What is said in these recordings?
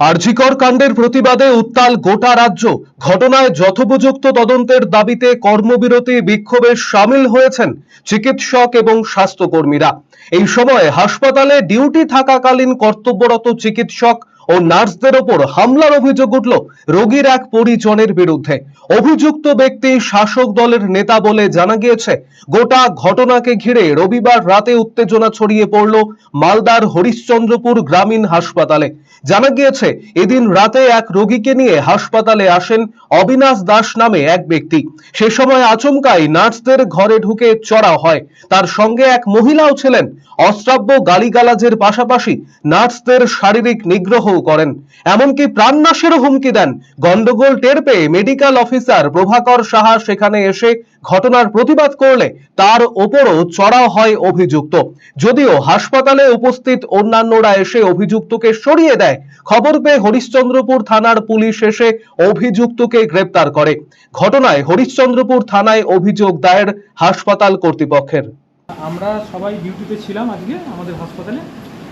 আরজিকর কাণ্ডের প্রতিবাদে উত্তাল গোটা রাজ্য। ঘটনায় যথোপযুক্ত তদন্তের দাবিতে কর্মবিরতি বিক্ষোভে সামিল হয়েছেন চিকিৎসক এবং স্বাস্থ্যকর্মীরা। এই সময় হাসপাতালে ডিউটি থাকাকালীন কর্তব্যরত চিকিৎসক ও নার্সদের ওপর হামলার অভিযোগ উঠল রোগীর এক পরিজনের বিরুদ্ধে। অভিযুক্ত ব্যক্তি শাসক দলের নেতা বলে জানা গিয়েছে, গোটা ঘটনাকে ঘিরে রবিবার রাতে উত্তেজনা ছড়িয়ে পড়ল মালদার হরিশ্চন্দ্রপুর গ্রামীণ হাসপাতালে। জানা গিয়েছে, এদিন রাতে এক রোগীকে নিয়ে হাসপাতালে আসেন অবিনাশ দাস নামে এক ব্যক্তি। সে সময় আচমকাই নার্সদের ঘরে ঢুকে চড়া হয়। তার সঙ্গে এক মহিলাও ছিলেন। অশ্রাব্য গালিগালাজের পাশাপাশি নার্সদের শারীরিক নিগ্রহ করেন। এমনকি প্রাণনাশেরও হুমকি দেন। গন্ডগোল টের পেয়ে মেডিকেল অফিসার প্রভাকর সাহা সেখানে এসে ঘটনার প্রতিবাদ করলে তার ওপরও চড়াও হয় অভিযুক্ত। যদিও হাসপাতালে উপস্থিত অন্যান্যরা এসে অভিযুক্তকে সরিয়ে দেয়, খবর পেয়ে হরিশ্চন্দ্রপুর থানার পুলিশ এসে অভিযুক্তকে গ্রেপ্তার করে। ঘটনায় হরিশ্চন্দ্রপুর থানায় অভিযোগ দায়ের হাসপাতাল কর্তৃপক্ষের। আমরা সবাই ডিউটিতে ছিলাম আজকে আমাদের হাসপাতালে।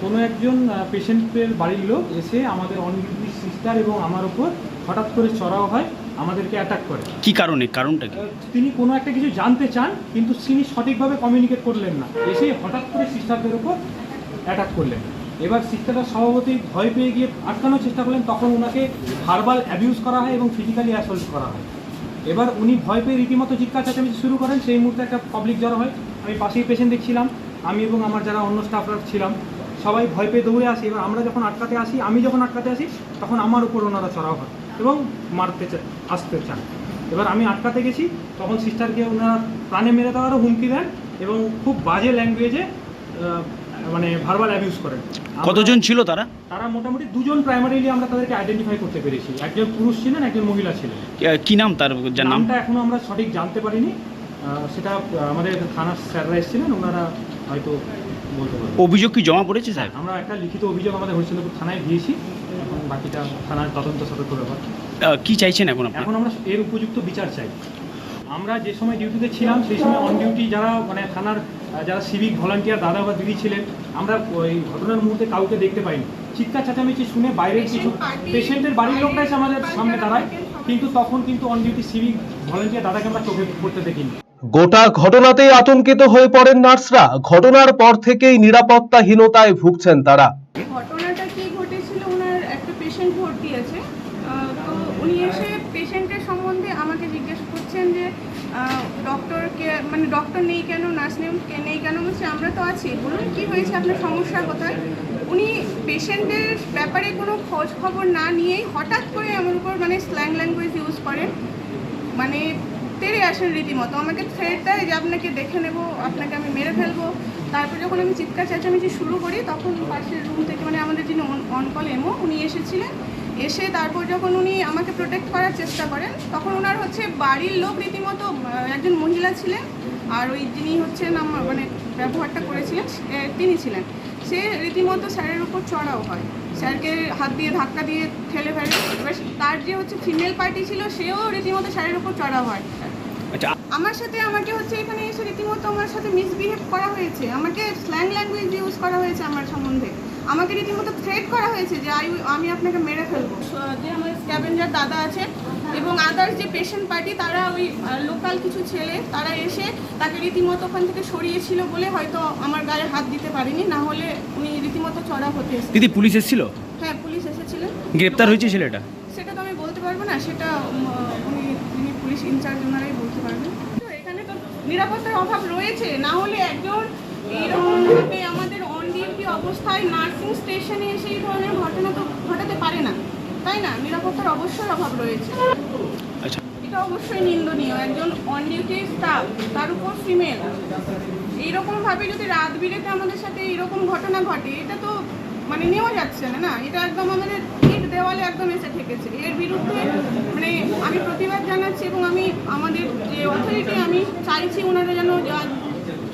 কোনো একজন পেশেন্টের বাড়ির লোক এসে আমাদের অন সিস্টার এবং আমার ওপর হঠাৎ করে চড়াও হয় আমাদেরকে অ্যাটাক করে। কি কারণে? কারণটা কি? তিনি কোনো একটা কিছু জানতে চান কিন্তু তিনি সঠিকভাবে কমিউনিকেট করলেন না। এসে হঠাৎ করে সিস্টারদের উপর অ্যাটাক করলেন। এবার সিস্টাররা স্বভাবতই ভয় পেয়ে গিয়ে আটকানোর চেষ্টা করলেন তখন ওনাকে ভার্বাল অ্যাবিউজ করা হয় এবং ফিজিক্যালি অ্যাসল্ট করা হয়। এবার উনি ভয় পেয়ে রীতিমতো চিৎকার চেঁচামেচি শুরু করেন সেই মুহূর্তে একটা পাবলিক জড়ো হয়। আমি পাশেই পেশেন্ট দেখছিলাম আমি এবং আমার যারা অন্য স্টাফরা ছিলাম সবাই ভয় পেয়ে দৌড়ে আসি এবার আমরা যখন আটকাতে আসি আমি যখন আটকাতে আসি তখন আমার উপর ওনারা চড়াও হয় এবং মারতে আসতে চান। এবার আমি আটকাতে গেছি তখন সিস্টারকে ওনারা প্রাণে মেরে দেওয়ারও হুমকি দেন এবং খুব বাজে ল্যাঙ্গুয়েজে মানে ভার্বাল অ্যাবিউজ করেন। কতজন ছিল তারা? তারা মোটামুটি দুজন প্রাইমারিলি আমরা তাদেরকে আইডেন্টিফাই করতে পেরেছি। একজন পুরুষ ছিলেন একজন মহিলা ছিলেন। কি- কি নাম তার নামটা এখনও আমরা সঠিক জানতে পারিনি। সেটা আমাদের থানার স্যাররা এসেছিলেন ওনারা হয়তো বলতে অভিযোগ কি জমা পড়েছে স্যার? আমরা একটা লিখিত অভিযোগ আমাদের হরিশ্চন্দ্রপুর থানায় দিয়েছি এখন বাকিটা থানার তদন্ত সতর্ক ব্যাপার। কি চাইছেন এখন এখন আমরা এর উপযুক্ত বিচার চাই। আমরা যে সময় ডিউটিতে ছিলাম সেই সময় অন ডিউটি যারা মানে থানার যারা সিভিক ভলান্টিয়ার দাদা বা দিদি ছিলেন আমরা ওই ঘটনার মুহূর্তে কাউকে দেখতে পাইনি। চিৎকার চেঁচামেচি শুনে বাইরের কিছু পেশেন্টের বাড়ির লোকরা এসে আমাদের সামনে দাঁড়ায় কিন্তু তখন কিন্তু অন ডিউটি সিভিক ভলান্টিয়ার দাদাকে আমরা চোখে পড়তে দেখিনি। গোটা ঘটনাতেই আতঙ্কিত হয়ে পড়েন নার্সরা। ঘটনার পর থেকেই নিরাপত্তাহীনতায় ভুগছেন তারা। ঘটনাটা কি ঘটেছিল? ওনার একটা পেশেন্ট ভর্তি আছে। তো উনি এসে পেশেন্টের সম্বন্ধে আমাকে জিজ্ঞেস করছেন যে ডক্টরকে মানে ডক্টর নেই কেন? নার্স নেই, কে- কেন? আমরা তো আছি। বলুন, কি হয়েছে? আপনার সমস্যা কোথায়? উনি পেশেন্টের ব্যাপারে কোনো না নিয়েই হঠাৎ করে মানে স্ল্যাং ল্যাঙ্গুয়েজ ইউজ করেন। মানে তেড়ে আসেন রীতিমতো। আমাকে থ্রেট দেয় যে আপনাকে দেখে নেব, আপনাকে আমি মেরে ফেলব। তারপর যখন আমি চিৎকার চেঁচামেচি শুরু করি, তখন পাশের রুম থেকে মানে আমাদের যিনি অন কল এমও উনি এসেছিলেন। এসে তারপর যখন উনি আমাকে প্রোটেক্ট করার চেষ্টা করেন, তখন ওনার হচ্ছে বাড়ির লোক রীতিমতো একজন মহিলা ছিলেন। আর ওই যিনি হচ্ছেন আমার মানে ব্যবহারটা করেছিলেন তিনি ছিলেন। সে রীতিমতো স্যারের উপর চড়াও হয়। স্যারকে হাত দিয়ে ধাক্কা দিয়ে ঠেলে ফেলে। এবার তার যে হচ্ছে ফিমেল পার্টি ছিল, সেও রীতিমতো স্যারের উপর চড়াও হয়। আচ্ছা আমার সাথে আমাকে হচ্ছে এখানে এসে রীতিমতো আমার সাথে মিসবিহেভ করা হয়েছে। আমাকে স্ল্যাং ল্যাঙ্গুয়েজ ইউজ করা হয়েছে আমার সম্বন্ধে। আমাকে রীতিমতো থ্রেট করা হয়েছে যে আই আমি আপনাকে মেরে ফেলব। যে আমার স্ক্যাভেঞ্জার দাদা আছে এবং আদার্স যে পেশেন্ট পার্টি তারা ওই লোকাল কিছু ছেলে তারা এসে তাকে রীতিমতো ওখান থেকে সরিয়েছিল বলে হয়তো আমার গায়ে হাত দিতে পারেনি। না হলে উনি রীতিমতো চড়া হতে দিদি পুলিশ এসেছিল? হ্যাঁ পুলিশ এসেছিলেন গ্রেপ্তার হয়েছে ছেলেটা? সেটা তো আমি বলতে পারব না। সেটা পুলিশ ইনচার্জ ওনারাই বলতে পারবেন। তো এখানে তো নিরাপত্তার অভাব রয়েছে না হলে একজন এইরকমভাবে আমাদের অন ডিউটি অবস্থায় নার্সিং স্টেশনে এসে এই ধরনের ঘটনা তো ঘটাতে পারে না তাই না? নিরাপত্তার অবশ্যই অভাব রয়েছে। আচ্ছা। এটা অবশ্যই নিন্দনীয় একজন অন ডিউটি স্টাফ তার উপর ফিমেল এইরকমভাবে যদি রাত বিরেতে আমাদের সাথে এরকম ঘটনা ঘটে এটা তো মানে নেওয়া যাচ্ছে না না। এটা একদম আমাদের ইট দেওয়ালে একদম এসে ঠেকেছে। এর বিরুদ্ধে মানে আমি প্রতিবাদ জানাচ্ছি এবং আমি, আমাদের যে অথরিটি আমি চাইছি ওনারা যেন যা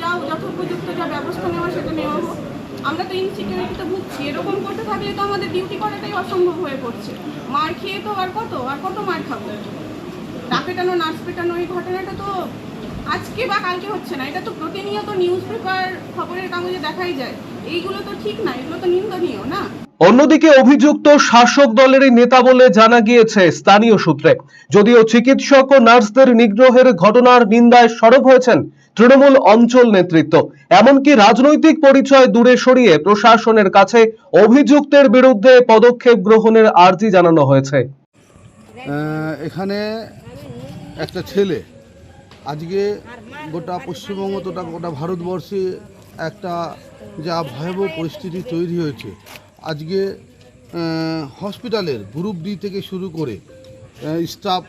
যা যথোপযুক্ত যা ব্যবস্থা নেওয়া সেটা নেওয়া হোক। আমরা তো ইনসিকিউরিটিতে ভুগছি। এরকম করতে থাকলে তো আমাদের ডিউটি করাটাই অসম্ভব হয়ে পড়ছে। মার খেয়ে তো আর কত? আর কত মার খাব? ডাক পেটানো নার্স পেটানো, এই ঘটনাটা তো আজকে বা কালকে হচ্ছে না। এটা তো প্রতিনিয়ত নিউজ পেপার খবরের কাগজে দেখাই যায়। এইগুলো তো ঠিক না এগুলো তো নিন্দনীয় না? অন্যদিকে অভিযুক্ত শাসক দলেরই নেতা বলে জানা গিয়েছে স্থানীয় সূত্রে। যদিও চিকিৎসক ও নার্সদের নিগ্রহের ঘটনার নিন্দায় সরব হয়েছেন তৃণমূল অঞ্চল নেতৃত্ব। এমনকি রাজনৈতিক পরিচয় দূরে সরিয়ে প্রশাসনের কাছে অভিযুক্তের বিরুদ্ধে পদক্ষেপ গ্রহণের আর্জি জানানো হয়েছে। এখানে একটা ছেলে আজকে গোটা পশ্চিমবঙ্গ তোটা গোটা ভারতবর্ষে একটা যা ভয়াবহ পরিস্থিতি তৈরি হয়েছে। আজকে হসপিটালের গ্রুপ ডি থেকে শুরু করে স্টাফ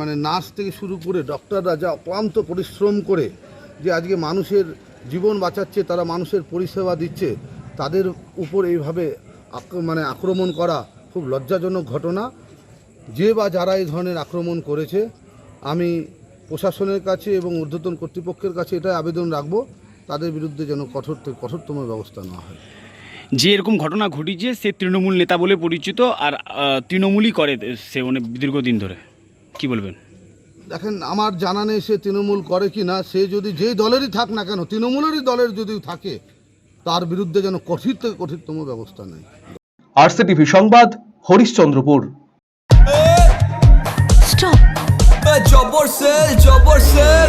মানে নার্স থেকে শুরু করে ডক্টররা যা অক্লান্ত পরিশ্রম করে যে আজকে মানুষের জীবন বাঁচাচ্ছে, তারা মানুষের পরিষেবা দিচ্ছে, তাদের উপর এইভাবে মানে আক্রমণ করা খুব লজ্জাজনক ঘটনা। যে বা যারা এই ধরনের আক্রমণ করেছে, আমি প্রশাসনের কাছে এবং ঊর্ধ্বতন কর্তৃপক্ষের কাছে এটাই আবেদন রাখব তাদের বিরুদ্ধে যেন কঠোর থেকে কঠোরতম ব্যবস্থা নেওয়া হয়। যে এরকম ঘটনা ঘটিছে সে তৃণমূল নেতা বলে পরিচিত আর তৃণমূলই করে সে অনেক দীর্ঘদিন ধরে। কি বলবেন? দেখেন আমার জানা নেই সে তৃণমূল করে কি না সে যদি যেই দলেরই থাক না কেন তৃণমূলেরই দলের যদি থাকে তার বিরুদ্ধে যেন কঠিন থেকে কঠিনতম ব্যবস্থা নেয় আরসিটিভি সংবাদ হরিশ্চন্দ্রপুর। স্টপ জবর সেল জবর সেল